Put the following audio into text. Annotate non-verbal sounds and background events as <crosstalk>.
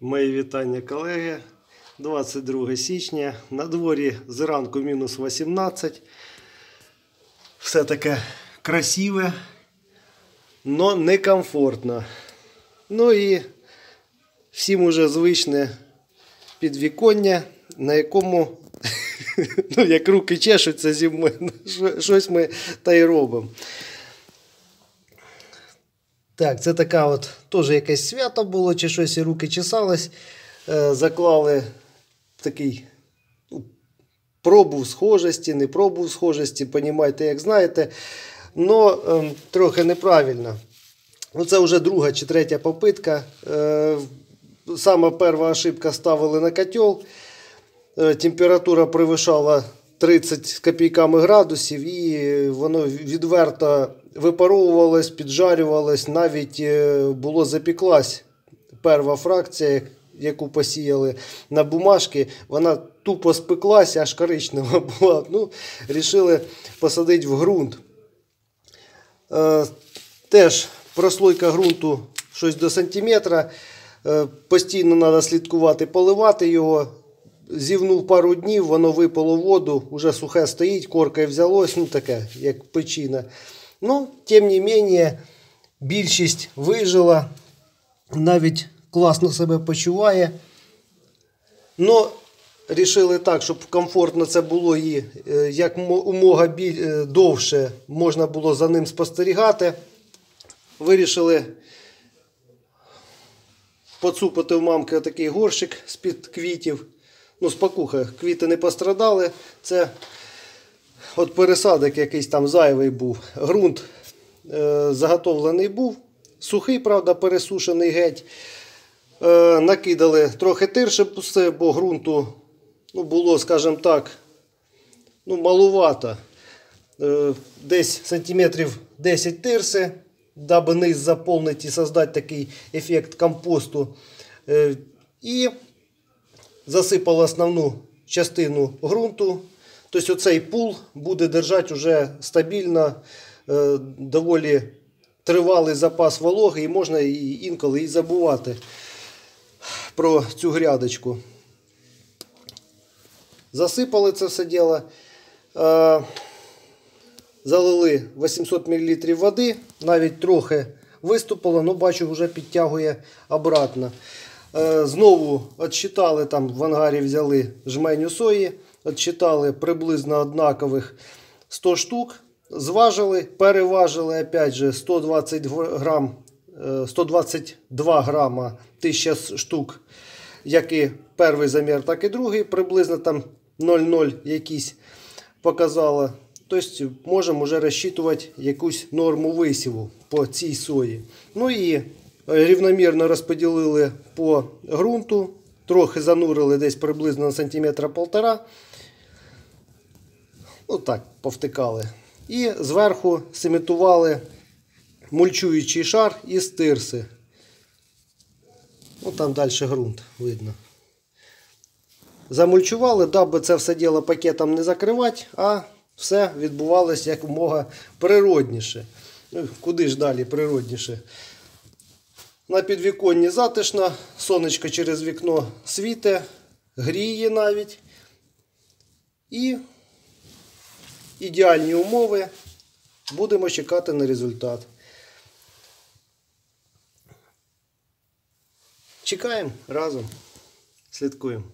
Мої вітання, колеги. 22 січня. На дворі зранку мінус 18. Все таке красиве, але некомфортно. Ну і всім уже звичне підвіконня, на якому, <laughs> ну, як руки чешуться зі мною, щось ми та й робимо. Так, це така от теж якесь свято було, чи щось і руки чесались. Е, заклали такий ну, пробу схожості, не пробу схожості, понімайте, як знаєте. Но е, трохи неправильно. Ну, Це вже друга чи третя попитка. Е, сама перша ошибка ставили на котел. Е, температура превишала 30 з копійками градусів, і воно відверто випаровувалось, піджарювалось, навіть е, було запіклась перша фракція, яку посіяли на бумажки, вона тупо спеклася, аж коричнева <laughs> була. Ну, Рішили посадити в ґрунт. Е, теж прослойка ґрунту щось до сантиметра. Е, постійно треба слідкувати, поливати його. Зівнув пару днів, воно випало воду, вже сухе стоїть, корка взялось, ну таке, як печина. Ну, тим не менше, більшість вижила, навіть класно себе почуває. Ну, рішили так, щоб комфортно це було і е, як умога е, довше можна було за ним спостерігати. Вирішили поцупити в мамки отакий горщик з-під квітів. Ну, спокуха, квіти не пострадали. Це от пересадок якийсь там зайвий був. Грунт е, заготовлений був. Сухий, правда, пересушений геть. Е, накидали трохи тирше, бо ґрунту ну, було, скажімо так, ну, малувато. Е, десь сантиметрів 10 тирси, даби низ заповнити і создати такий ефект компосту. Е, і засипали основну частину ґрунту. Тобто оцей пул буде держати вже стабільно, е, доволі тривалий запас вологи, і можна інколи і забувати про цю грядочку. Засипали це все діло. Е, залили 800 мл води, навіть трохи виступило, але бачу, вже підтягує обратно. Е, знову відчитали, там в ангарі взяли жменю сої, відчитали приблизно однакових 100 штук. Зважили, переважили опять же 120 грам, 122 грама 1000 штук, як і перший замір, так і другий. Приблизно там 0,0 якісь показало. Тобто можемо вже розчитувати якусь норму висіву по цій сої. Ну і рівномірно розподілили по ґрунту, трохи занурили десь приблизно на сантиметра полтора. Так, повтикали. І зверху симітували мульчуючий шар із тирси. Ну там далі ґрунт видно. Замульчували, даби це все діло пакетом не закривати, а все відбувалося якомога природніше. Ну, Куди ж далі природніше? На підвіконні затишно, сонечко через вікно світе, гріє навіть. І ідеальні умови. Будемо чекати на результат. Чекаємо разом, слідкуємо.